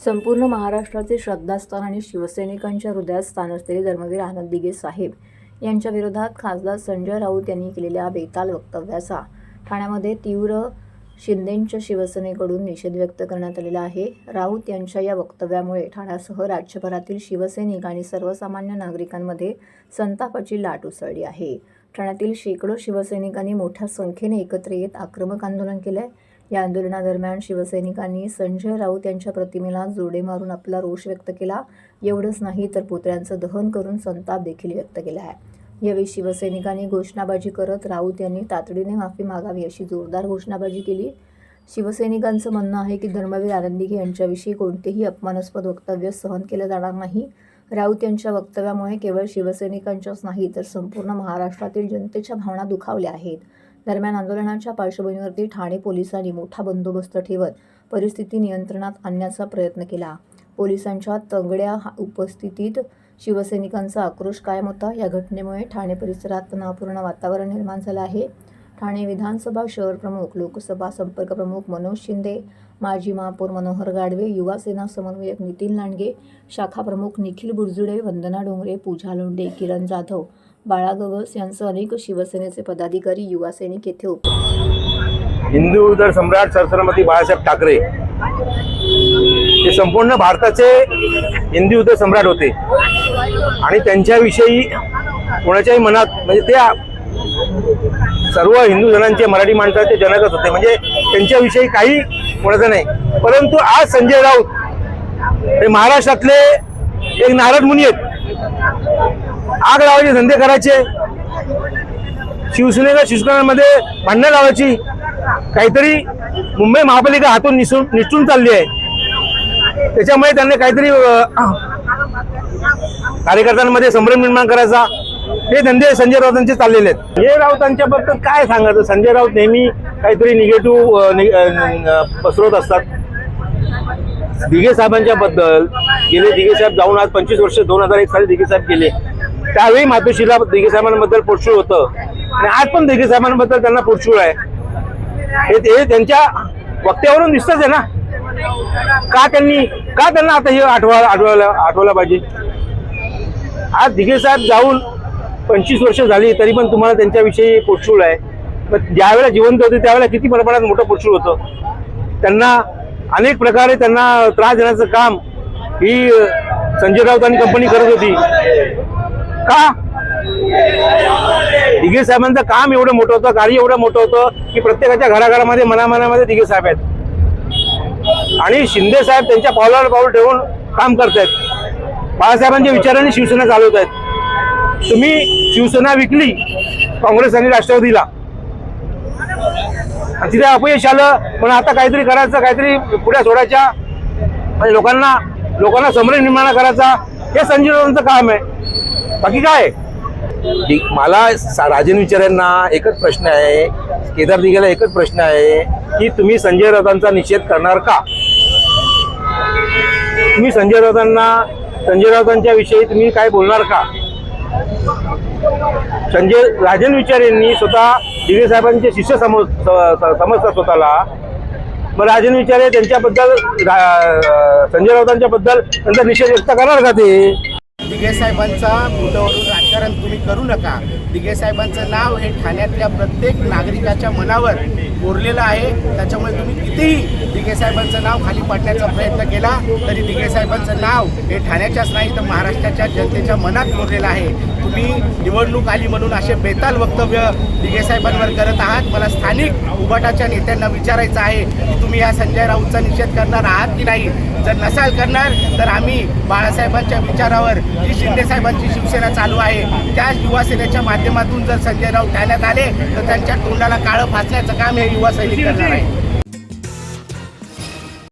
संपूर्ण महाराष्ट्राचे श्रद्धास्थान आणि शिवसैनिकांच्या हृदयात स्थान असलेले धर्मवीर आनंद दिघे साहेब यांच्या विरोधात खासदार संजय राऊत यांनी केलेल्या बेताल वक्तव्याचा ठाण्यामध्ये तीव्र शिंदेंच्या शिवसेनेकडून निषेध व्यक्त करण्यात आलेला आहे. राऊत यांच्या या वक्तव्यामुळे ठाण्यासह राज्यभरातील शिवसैनिक आणि सर्वसामान्य नागरिकांमध्ये संतापाची लाट उसळली आहे. ठाण्यातील शेकडो शिवसैनिकांनी मोठ्या संख्येने एकत्र येत आक्रमक आंदोलन केलं आहे या आंदोलनादरम्यान शिवसैनिकांनी संजय राऊत यांच्या प्रतिमेला जोडे मारून आपला रोष व्यक्त केला. एवढंच नाही तर पुतळ्यांचं दहन करून संताप देखील व्यक्त केला आहे. यावेळी शिवसैनिकांनी घोषणाबाजी करत राऊत यांनी तातडीने माफी मागावी अशी जोरदार घोषणाबाजी केली. शिवसैनिकांचं म्हणणं आहे की धर्मवीर आनंदिके यांच्याविषयी कोणतेही अपमानास्पद वक्तव्य सहन केलं जाणार नाही. राऊत यांच्या वक्तव्यामुळे केवळ शिवसैनिकांच्याच नाही तर संपूर्ण महाराष्ट्रातील जनतेच्या भावना दुखावल्या आहेत. दरम्यान आंदोलनाच्या पार्श्वभूमीवरती ठाणे पोलिसांनी मोठा बंदोबस्त ठेवत परिस्थिती नियंत्रणात आणण्याचा प्रयत्न केला. पोलिसांच्या तंगड्या हा- उपस्थितीत शिवसैनिकांचा आक्रोश कायम होता. या घटनेमुळे ठाणे परिसरात तणावपूर्ण वातावरण निर्माण झालं आहे. ठाणे विधानसभा शहर प्रमुख लोकसभा संपर्क प्रमुख मनोज शिंदे माजी महापौर मनोहर गाडवे युवा सेना समन्वयक नितीन लांडगे शाखा प्रमुख निखिल बुरजुडे वंदना डोंगरे पूजा लोंडे किरण जाधव बाळा गवस यांसह अनेक शिवसेनेचे पदाधिकारी युवा सैनिक येथे उपस्थित हिंदू उदर सम्राट सरस्वती बाळासाहेब ठाकरे हे संपूर्ण भारताचे हिंदू उदर सम्राट होते. आणि त्यांच्याविषयी कोणाच्याही मनात म्हणजे ते सर्व हिंदू जणांचे मराठी माणसाचे जनकच होते. म्हणजे त्यांच्याविषयी काही कोणाचं नाही. परंतु आज संजय राऊत हे महाराष्ट्रातले एक नारद मुनी आहेत. आग लावायचे धंदे करायचे. शिवसेनेला शिवसेनेमध्ये भांडणं लावायची. काहीतरी मुंबई महापालिका हातून निसून निसटून चालली आहे. त्याच्यामुळे त्यांनी काहीतरी कार्यकर्त्यांमध्ये संभ्रम निर्माण करायचा. हे धंदे संजय राऊतांचे चाललेले आहेत. हे राऊतांच्या बाबतीत काय सांगायचं? संजय राऊत नेहमी काहीतरी निगेटिव्ह पसरवत असतात. दिघे साहेबांच्या बद्दल गेले दिघे साहेब जाऊन आज पंचवीस वर्ष दोन हजार एक साली दिघे साहेब गेले. त्यावेळी मातोश्रीला दिघे साहेबांबद्दल पोटशूळ होतं. आणि आज पण दिघे साहेबांबद्दल त्यांना पोटशूळ आहे. हे ते त्यांच्या वक्त्यावरून दिसतच आहे ना. का त्यांनी का त्यांना आता हे आठवा आठवायला आठवलं पाहिजे? आज दिघे साहेब जाऊन पंचवीस वर्ष झाली तरी पण तुम्हाला त्यांच्याविषयी पोटशूळ आहे. पण ज्यावेळेला जिवंत होते त्यावेळेला किती प्रमाणात मोठं पोटशूळ होतं. त्यांना अनेक प्रकारे त्यांना त्रास देण्याचं काम ही संजय राऊत आणि कंपनी करत होती. का? दिघे साहेबांचं काम एवढं मोठं होतं कार्य एवढं मोठं होतं की प्रत्येकाच्या घराघरामध्ये मनामनामध्ये दिघे साहेब आहेत. आणि शिंदे साहेब त्यांच्या पावलावर पाऊल ठेवून काम करतायत. बाळासाहेबांच्या विचाराने शिवसेना चालवत आहेत. तुम्ही शिवसेना विकली काँग्रेस आणि राष्ट्रवादीला. तिथे अपयश आलं पण आता काहीतरी करायचं काहीतरी पुढे सोडायच्या. म्हणजे लोकांना लोकांना समृद्ध निर्माण करायचा हे संजय काम आहे. बाकी काय? मला राजन विचारांना एकच प्रश्न आहे केदार दिघेला एकच प्रश्न आहे की तुम्ही संजय राऊतांचा निषेध करणार का? तुम्ही संजय राऊतांना संजय राऊतांच्या विषयी तुम्ही काय बोलणार का? संजय राजन विचार यांनी स्वतः दिघे साहेबांचे शिष्य समज समजतात स्वतःला. मग राजन विचारे त्यांच्याबद्दल संजय राऊतांच्या बद्दल त्यांचा निषेध व्यक्त करणार का ते? दिघे साहेबांचा मुद्द्यावरून राजकारण तुम्ही करू नका. दिघे साहेबांचं नाव हे ठाण्यातल्या प्रत्येक नागरिकाच्या मनावर कोरलेलं आहे. त्याच्यामुळे तुम्ही कितीही दिघे साहेबांचं नाव खाली पाडण्याचा प्रयत्न केला तरी दिघे साहेबांचं नाव हे ठाण्याच्याच नाही तर महाराष्ट्राच्या जनतेच्या मनात कोरलेलं आहे. तुम्ही निवडणूक आली म्हणून असे बेताल वक्तव्य दिघे साहेबांवर करत आहात. मला स्थानिक उबाटाच्या नेत्यांना विचारायचं आहे की तुम्ही या संजय राऊतचा निषेध करणार आहात की नाही? जर नसाल करणार तर आम्ही बाळासाहेबांच्या विचारावर जी शिंदे साहेबांची शिवसेना चालू आहे त्याच युवासेनेच्या माध्यमातून जर संजय राऊत ठाण्यात आले तर त्यांच्या तोंडाला काळं फासण्याचं काम हे युवा सैनिक करणार आहे.